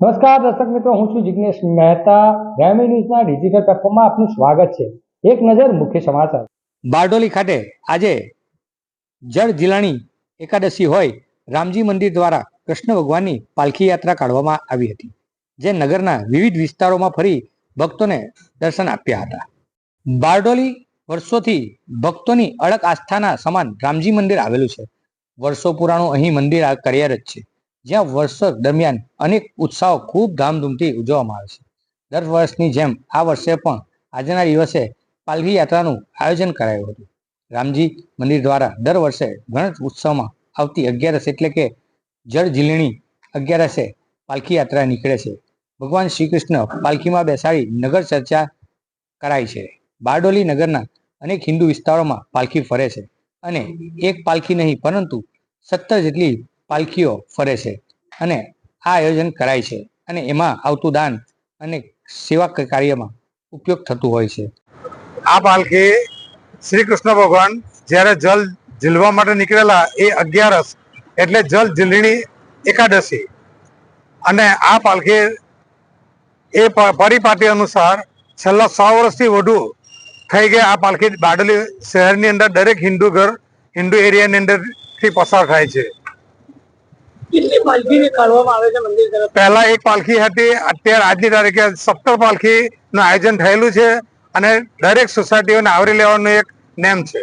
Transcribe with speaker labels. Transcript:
Speaker 1: નમસ્કાર, દર્શક મિત્રો, હું છું જિગ્નેશ મહેતા. ગ્રામી ન્યૂઝના ડિજિટલ પ્લેટફોર્મમાં આપનું સ્વાગત છે. એક નજર મુખ્ય સમાચાર. બારડોલી ખાતે આજે જળ જિલ્લાની એકાદશી હોય રામજી મંદિર દ્વારા કૃષ્ણ ભગવાનની પાલખી યાત્રા કાઢવામાં આવી હતી, જે નગરના વિવિધ વિસ્તારોમાં ફરી ભક્તોને દર્શન આપ્યા હતા. બારડોલી વર્ષોથી ભક્તોની અડક આસ્થાના સમાન રામજી મંદિર આવેલું છે. વર્ષો પુરાણું અહીં મંદિર કાર્યરત છે. જ્યાં વર્ષો દરમિયાન અનેક ઉત્સવો ખૂબ ધામધૂમથી ઉજવવામાં આવે છે. દર વર્ષની જેમ આ વર્ષે પણ આજના દિવસે પાલખી યાત્રાનું આયોજન કરાયું હતું. રામજી મંદિર દ્વારા દર વર્ષે ગણેશ ઉત્સવમાં આવતી અગિયારસ એટલે કે જળ ઝીલણી અગિયારસે પાલખી યાત્રા નીકળે છે. ભગવાન શ્રી કૃષ્ણ પાલખીમાં બેસાડી નગર ચર્ચા કરાય છે. બારડોલી નગરના અનેક હિન્દુ વિસ્તારોમાં પાલખી ફરે છે. અને એક પાલખી નહીં, પરંતુ સત્તર જેટલી પાલખીઓ ફરે છે અને આ આયોજન કરાય છે અને એમાં આવતું દાન અને સેવા કાર્યમાં ઉપયોગ થતું હોય છે.
Speaker 2: આ પાલખી શ્રી કૃષ્ણ ભગવાન જ્યારે જલ ઝીલવા માટે નીકળેલા એ અગિયારસ એટલે જલ ઝીલણી એકાદશી. અને આ પાલખી એ પરિપાટી અનુસાર છેલ્લા સો વર્ષથી વધુ થઈ ગયા આ પાલખી બારડોલી શહેરની અંદર દરેક હિન્દુ ઘર હિન્દુ એરિયાની અંદરથી પસાર થાય છે.
Speaker 3: પાલખીને કાઢવામાં આવે છે મંદિર તરફ.
Speaker 2: પહેલા એક પાલખી હતી, અત્યારે આજની તારીખે સત્તર પાલખી નું આયોજન થયેલું છે અને દરેક સોસાયટીઓને આવરી લેવાનું એક નેમ છે.